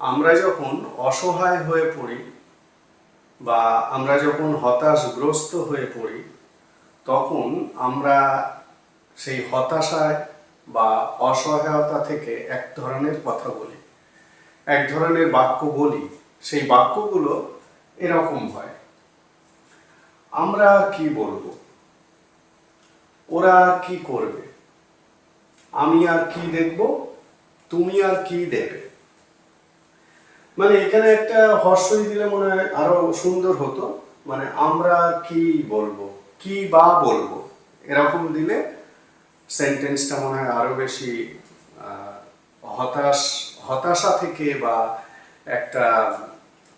আমরা যখন অসহায় হয়ে পড়ি বা আমরা যখন হতাশগ্রস্ত হয়ে পড়ি, তখন আমরা সেই হতাশায় বা অসহায়তা থেকে এক ধরনের কথা বলি, এক ধরনের বাক্য বলি। সেই বাক্যগুলো এরকম হয়। আমরা কি বলব? ওরা কি করবে? আমি আর কি দেখব? তুমি আর কি দেবে? মানে এখানে একটা হর্ষই দিলে মনে হয় আরও সুন্দর হতো। মানে আমরা কি বলব? কি বা বলব? এরকম দিলে সেন্টেন্সটা মনে হয় আরও বেশি হতাশ, হতাশা থেকে বা একটা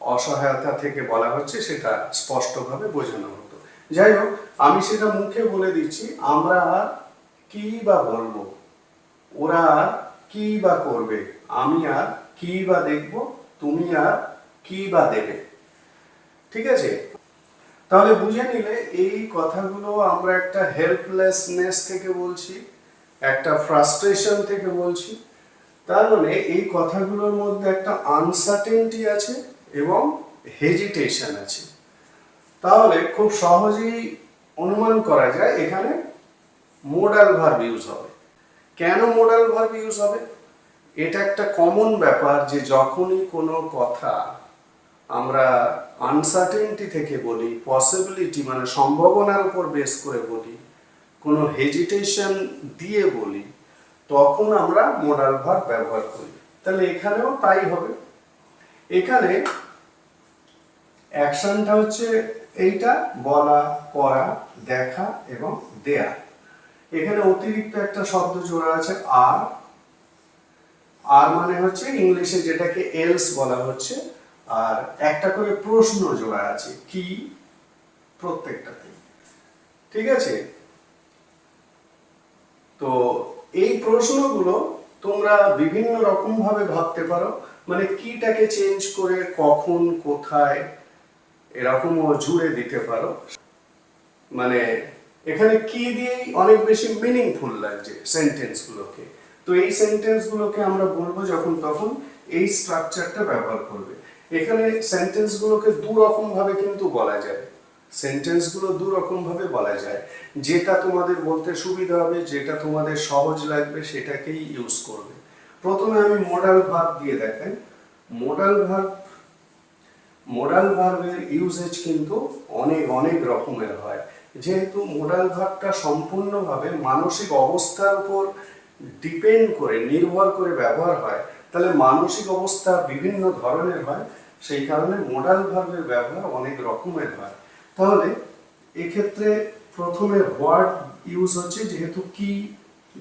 অসহায়তা থেকে বলা হচ্ছে সেটা স্পষ্টভাবে বোঝানো হতো। যাই হোক, আমি সেটা মুখে বলে দিচ্ছি, আমরা কি বা বলব? ওরা কি বা করবে? আমি আর কি বা দেখব? তুমি আর কি বা দেবে? ঠিক আছে? তাহলে বুঝে নিলে এই কথাগুলো আমরা একটা হেল্পলেসনেস থেকে বলছি, একটা ফ্রাস্ট্রেশন থেকে বলছি। তার মানে এই কথাগুলোর মধ্যে একটা আনসার্টেনটি আছে এবং হেজিটেশন আছে। তাহলে খুব সহজেই অনুমান করা যায় এখানে মোডাল ভার্ব ইউজ হবে। কেন মোডাল ভার্ব ইউজ হবে? এটা একটা কমন ব্যাপার যে যখনই কোনো কথা আমরা আনসার্টেনটি থেকে বলি পসিবিলিটি মানে সম্ভাবনার উপর বেস করে বলি, কোনো হেজিটেশন দিয়ে বলি, তখন আমরা মোডাল ভার্ব ব্যবহার করি। তাহলে এখানেও তাই হবে। এখানে অ্যাকশনটা হচ্ছে এইটা, বলা, করা, দেখা এবং দেয়া। এখানে অতিরিক্ত একটা শব্দ জোড়া আছে, আর। আর মানে হচ্ছে ইংলিশে যেটাকে এলস বলা হচ্ছে, আর একটা করে প্রশ্ন জোড়া আছে, কি? প্রত্যেকটাতে ঠিক আছে? তো এই প্রশ্নগুলো তোমরা বিভিন্ন রকম ভাবে ভাবতে পারো মানে কিটাকে চেঞ্জ করে কখন, কোথায়, এরকমও জুড়ে দিতে পারো। মানে এখানে কি দিয়েই অনেক বেশি মিনিংফুল লাগছে সেন্টেন্সগুলোকে তো এই সেন্টেন্সগুলোকে আমরা বলব যখন তখন এই স্ট্রাকচারটা ব্যবহার করবে। এখানে সেন্টেন্সগুলোকে দু রকম ভাবে কিন্তু বলা যায়। সেন্টেন্সগুলো দু রকম ভাবে বলা যায়। যেটা তোমাদের বলতে সুবিধা হবে, যেটা তোমাদের সহজ লাগবে, সেটাকেই ইউজ করবে। প্রথমে আমি মডাল ভার্ব দিয়ে দেখাই। মডাল ভার্ব মডাল ভার্বের ইউজেজ কিন্তু অনেক অনেক রকমের হয়। যেহেতু মোডাল ভার্বটা সম্পূর্ণভাবে মানসিক অবস্থার উপর ডিপেন্ড করে, নির্ভর করে ব্যবহার হয়, তাহলে মানসিক অবস্থা বিভিন্ন ধরনের হয়। সেই কারণে মোডাল ভার্বের ব্যবহার অনেক রকমের হয়। তাহলে এক্ষেত্রে প্রথমে ওয়ার্ড ইউজ হচ্ছে, যেহেতু কি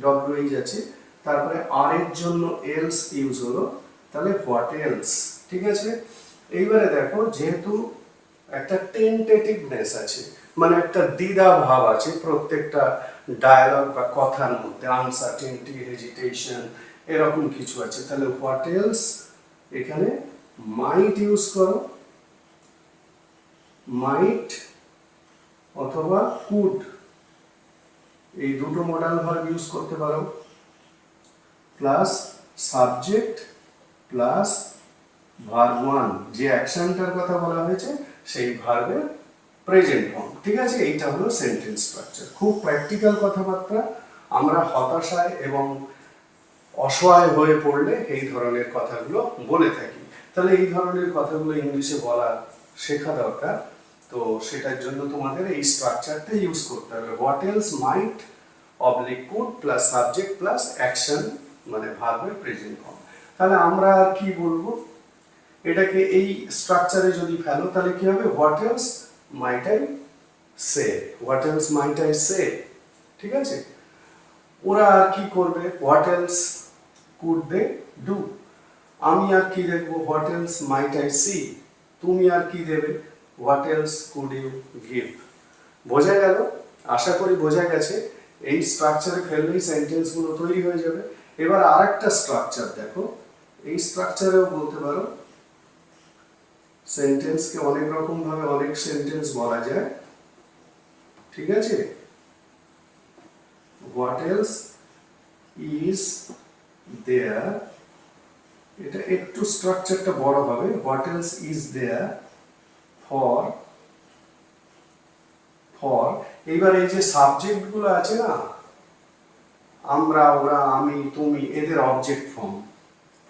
ডব্লিউএইচ আছে, তারপরে আর এর জন্য এলস ইউজ হলো, তাহলে হোয়াট এলস ঠিক আছে? এইবারে দেখো, যেহেতু একটা টেন্টেটিভনেস আছে মানে একটা দ্বিধা ভাব আছে প্রত্যেকটা ডায়ালগ বা কথার মধ্যে আনসার্টেনটি হেজিটেশন এরকম কিছু আছে। তাহলে হোয়াট এলস এখানে মাইট ইউজ করো। মাইট অথবা কুড এই দুটো মডাল ভার্ব ইউজ করতে পারো। Plus subject plus verb one যে অ্যাকশনটার কথা বলা হয়েছে, সেই ভার্বের প্রেজেন্ট ফর্ম ঠিক আছে? এইটা হলো সেন্টেন্স স্ট্রাকচার খুব প্র্যাকটিক্যাল কথাবার্তা। আমরা হতাশায় এবং অসহায় হয়ে পড়লে এই ধরনের কথাগুলো বলে থাকি। তাহলে এই ধরনের কথাগুলো ইংলিশে বলা শেখা দরকার। তো সেটার জন্য তোমাদের এই স্ট্রাকচারটা ইউজ করতে হবে। What else might oblique could plus subject plus action মানে ভার্বের প্রেজেন্ট ফর্ম তাহলে আমরা আর কি বলব? এটাকে এই স্ট্রাকচারে যদি ফেলো, তাহলে কি হবে? What else might I say what else might I say ঠিক আছে? ওরা আর কি করবে? What else could they do আমি আর কি দেখব? What else might I see তুমি আর কি দেবে? What else could you give বোঝা গেল? আশা করি বোঝা গেছে। এই স্ট্রাকচারে ফেললেই সেন্টেন্সগুলো তৈরি হয়ে যাবে। এবার আরেকটা স্ট্রাকচার দেখো। এই স্ট্রাকচারেও বলতে পারো সেন্টেন্সকে অনেক রকম ভাবে অনেক সেন্টেন্স বলা যায়। ঠিক আছে? হোয়াট এলস ইজ দেয়ার এটা একটু স্ট্রাকচারটা বড় হবে। What else is there for for এইবার এই যে সাবজেক্টগুলো আছে না, আমরা, ওরা, আমি, তুমি, এদের object form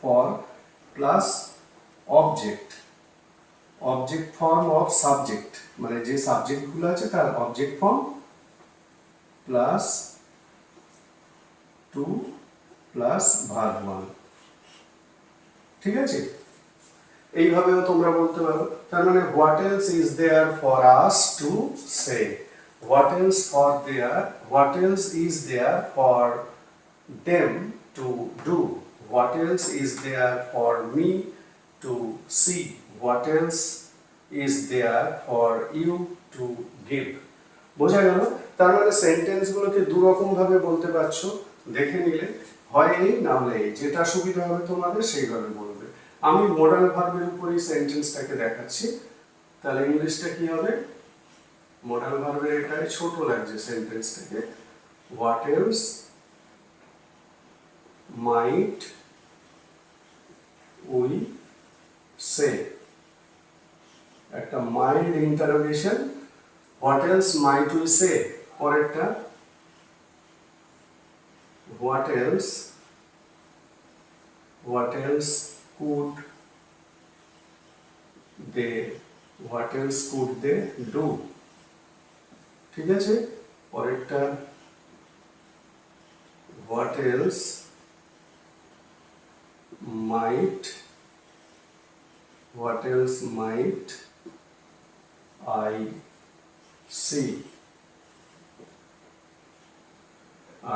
for plus object object form of subject মানে যে সাবজেক্টগুলো আছে তার object form plus to plus verb one ঠিক আছে? এইভাবেও তোমরা বলতে পারো। তার মানে what else is there for us to say what else for there what else is there for them to do what else is there for me to see what else is there for you to give বোঝা গেল? তার মানে সেন্টেন্সগুলোকে দু রকম ভাবে বলতে পারছ, দেখে নিলে, হয় এই, না হলে এই। যেটা সুবিধা হবে তোমাদের, সেইভাবে বলবে। আমি মডাল ভার্বের উপরই সেন্টেন্সটাকে দেখাচ্ছি। তাহলে ইংলিশটা কি হবে? মডাল ভার্বের এটাই ছোট লাগছে সেন্টেন্সটাকে what else might we say একটা mild interrogation what else might we say পরেরটা what else what else could they what else could they do ঠিক আছে পরেরটা what else might what else might I see.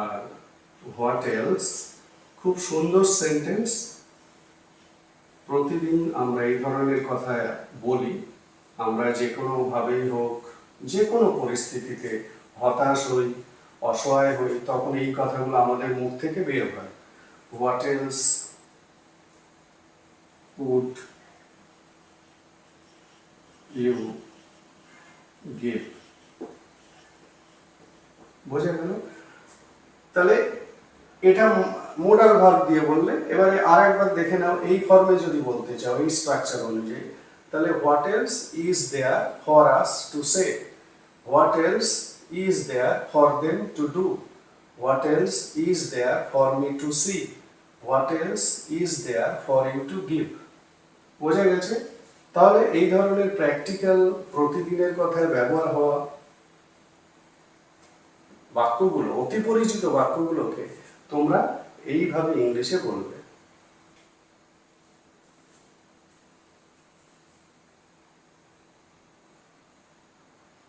আর what else খুব সুন্দর sentence প্রতিদিন আমরা এই ধরনের কথা বলি। আমরা যে কোনো ভাবেই হোক, যে কোনো পরিস্থিতিতে হতাশ হই, অসহায় হই, তখন এই কথাগুলো আমাদের মুখ থেকে বের হয়। What else would you give বোঝা গেল? তাহলে এটা মোডাল ভার্ব দিয়ে বললে, এবারে আর একবার দেখে নাও, এই ফর্মে যদি বলতে চাও, এই স্ট্রাকচার অনুযায়ী, তাহলে what else is there for us to say what else is there for them to do what else is there for me to see what else is there for you to give বোঝা গেছে? তাহলে এই ধরনের practical প্রতিদিনের কথায় ব্যবহার হওয়া বাক্যগুলো, অতি পরিচিত বাক্যগুলোকে তোমরা এইভাবে ইংলিশে বলবে।